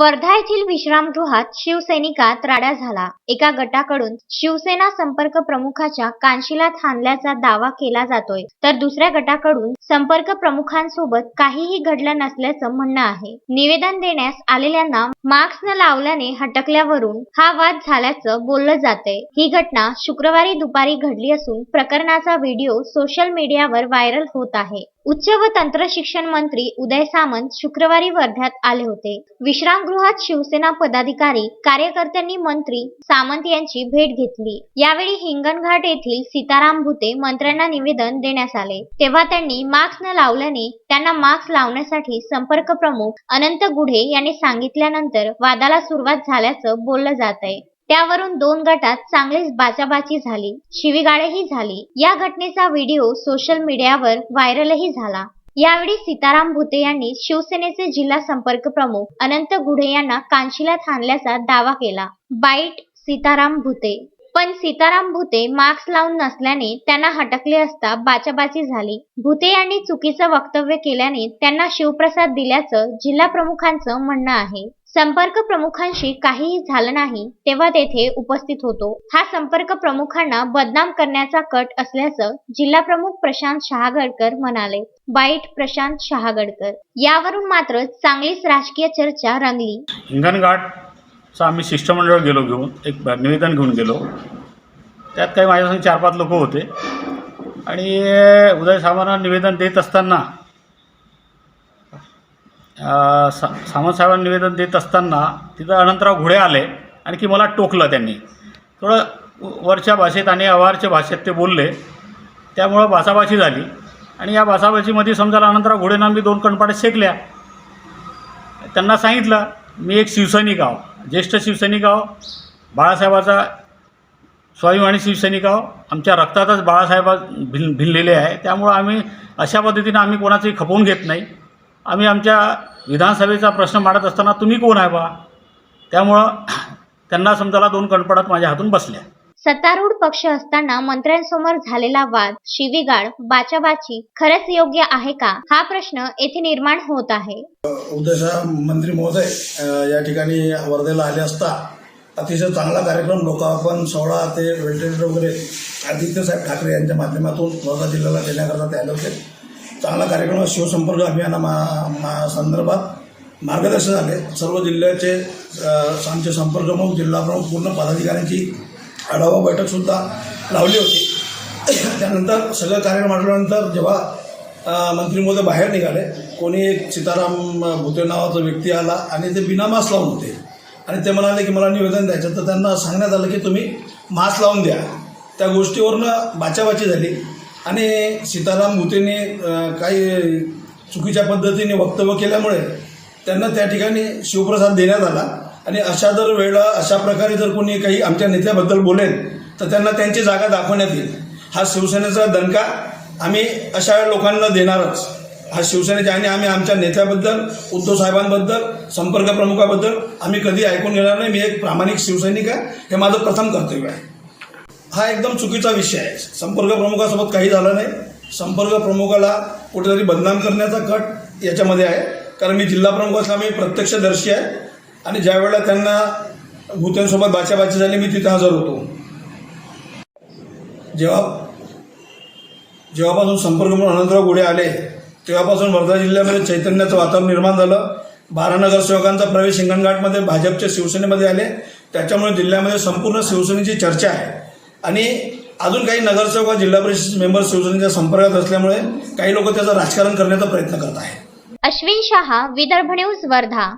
वर्धा येथील विश्रामगृहात शिवसैनिकात राडा झाला. एका गटाकडून शिवसेना संपर्क प्रमुखाच्या कानशिलात थांबल्याचा दावा केला जातोय. तर दुसऱ्या गटाकडून संपर्क प्रमुखांसोबत काहीही घडलं नसल्याचं म्हणणं आहे. निवेदन देण्यास आलेल्यांना मास्क न लावल्याने हटकल्यावरून हा वाद झाल्याचं बोललं जातंय. ही घटना शुक्रवारी दुपारी घडली असून प्रकरणाचा व्हिडिओ सोशल मीडियावर व्हायरल होत आहे. उच्च व तंत्र शिक्षण मंत्री उदय सामंत शुक्रवारी वर्ध्यात आले होते. विश्राम सभागृहात शिवसेना पदाधिकारी कार्यकर्त्यांनी मंत्री सामंत यांची भेट घेतली. यावेळी हिंगणघाट येथील सीताराम भुते मंत्र्यांना निवेदन देण्यात आले. तेव्हा त्यांनी मास्क न लावल्याने त्यांना मास्क लावण्यासाठी संपर्क प्रमुख अनंत गुढे यांनी सांगितल्यानंतर वादाला सुरुवात झाल्याचं बोललं जात आहे. त्यावरून दोन गटात चांगलीच बाचाबाची झाली शिवीगाळेही झाली. या घटनेचा व्हिडिओ सोशल मीडियावर व्हायरलही झाला. यावेळी सीताराम भुते यांनी शिवसेनेचे जिल्हा संपर्क प्रमुख अनंत गुढे यांना कांशीला थांबल्याचा दावा केला. बाईट सीताराम भुते. पण सीताराम भुते मास्क लावून नसल्याने त्यांना हटकले असता बाचाबाची झाली. भुते यांनी चुकीचं वक्तव्य केल्याने त्यांना शिवप्रसाद दिल्याचं जिल्हा प्रमुखांचं म्हणणं आहे. संपर्क प्रमुखांशी काहीही झालं नाही तेव्हा तेथे उपस्थित होतो. हा संपर्क प्रमुखांना बदनाम करण्याचा कट असल्याचं जिल्हा प्रमुख प्रशांत शहागडकर म्हणाले. बाईट प्रशांत शहागडकर. यावरून मात्र चांगलीच राजकीय चर्चा रंगली. हिंगणघाटचं आम्ही शिष्टमंडळ गेलो घेऊन एक निवेदन घेऊन गेलो. त्यात काही माझ्यासंग चार पाच लोक होते. आणि उदय सामंतांना निवेदन देत असताना सा सामंत निवेदन देत असताना तिथं अनंतराव घोडे आले आणि की मला टोकलं त्यांनी. थोडं वरच्या भाषेत आणि अवारच्या भाषेत ते बोलले. त्यामुळं भाषाभाषी झाली. आणि या भाषाभाषीमध्ये समजायला अनंतराव घोडेंना मी दोन कणपाटे शेकल्या. त्यांना सांगितलं मी एक शिवसैनिक आहो. ज्येष्ठ शिवसैनिक आहो. बाळासाहेबाचा स्वाभिमानी शिवसैनिक आहो. आमच्या रक्तातच बाळासाहेबा भिन भिनलेले आहे. त्यामुळं आम्ही अशा पद्धतीनं आम्ही कोणाचंही खपवून घेत नाही. आम्ही आमच्या विधानसभेचा प्रश्न मांडत असताना तुम्ही कोण आहे बा? त्यामुळं त्यांना समजायला दोन कणपडात माझ्या हातून बसल्या. सत्तारूढ पक्ष असताना मंत्र्यांसमोर झालेला वाद शिवीगाळ बाचाबाची खरंच योग्य आहे का? हा प्रश्न येथे निर्माण होत आहे. उदयशा मंत्री महोदय या ठिकाणी वर्धेला आले असता अतिशय चांगला कार्यक्रम लोकार्पण सोहळा ते व्हेंटिलेटर वगैरे आदित्य साहेब ठाकरे यांच्या माध्यमातून वर्धा जिल्ह्याला देण्याकरता ते आले होते. चांगला कार्यक्रम शिवसंपर्क अभियाना मा, मा संदर्भात मार्गदर्शन झाले. सर्व जिल्ह्याचे अ, आमचे जिल्हाप्रमुख पूर्ण पदाधिकाऱ्यांची आढावा बैठकसुद्धा लावली होती. त्यानंतर सगळं कार्यक्रम आटल्यानंतर जेव्हा मंत्री महोदय बाहेर निघाले कोणी एक सीताराम भुते नावाचा व्यक्ती आला आणि ते बिना मास्क लावून होते. आणि ते म्हणाले की मला निवेदन द्यायचं तर त्यांना सांगण्यात आलं की तुम्ही मास्क लावून द्या. त्या गोष्टीवरनं बाचाबाची झाली. आणि सीताराम भुतेने काही चुकीच्या पद्धतीने वक्तव्य केल्यामुळे त्यांना त्या ठिकाणी शिवप्रसाद देण्यात आला. आणि अशा जर वेळेला अशा प्रकारे जर कोणी काही आमच्या नेत्याबद्दल बोलेल तर त्यांना त्यांची जागा दाखवण्यात येईल. हा शिवसेनेचा दणका आम्ही अशा लोकांना देणारच. हा शिवसेनेच्या आणि आम्ही आमच्या नेत्याबद्दल उद्धव साहेबांबद्दल संपर्क प्रमुखाबद्दल आम्ही कधी ऐकून घेणार नाही. मी एक प्रामाणिक शिवसैनिक आहे. हे माझं प्रथम कर्तव्य आहे. हा एकदम चुकीचा विषय आहे. संपर्क प्रमुखासोबत काही झालं नाही. संपर्क प्रमुखाला कुठेतरी बदनाम करण्याचा कट याच्यामध्ये आहे. कारण मी जिल्हा प्रमुख असल्यामुळे प्रत्यक्षदर्शी आहे. आणि ज्या वेळेला त्यांना भूत्यांसोबत बाचाबाची झाली मी तिथे हजर होतो. जेव्हा जेव्हापासून संपर्क म्हणून अनंतराव गुढे आले तेव्हापासून वर्धा जिल्ह्यामध्ये चैतन्याचं वातावरण निर्माण झालं. बारा नगरसेवकांचा प्रवेश हिंगणघाटमध्ये भाजपच्या शिवसेनेमध्ये आले. त्याच्यामुळे जिल्ह्यामध्ये संपूर्ण शिवसेनेची चर्चा आहे. आणि अजून काही नगरसेवक जिल्हा परिषद मेंबर शिवसेनेच्या संपर्कात असल्यामुळे काही लोक त्याचं राजकारण करण्याचा प्रयत्न करत आहेत. अश्विन शहा विदर्भ न्यूज वर्धा.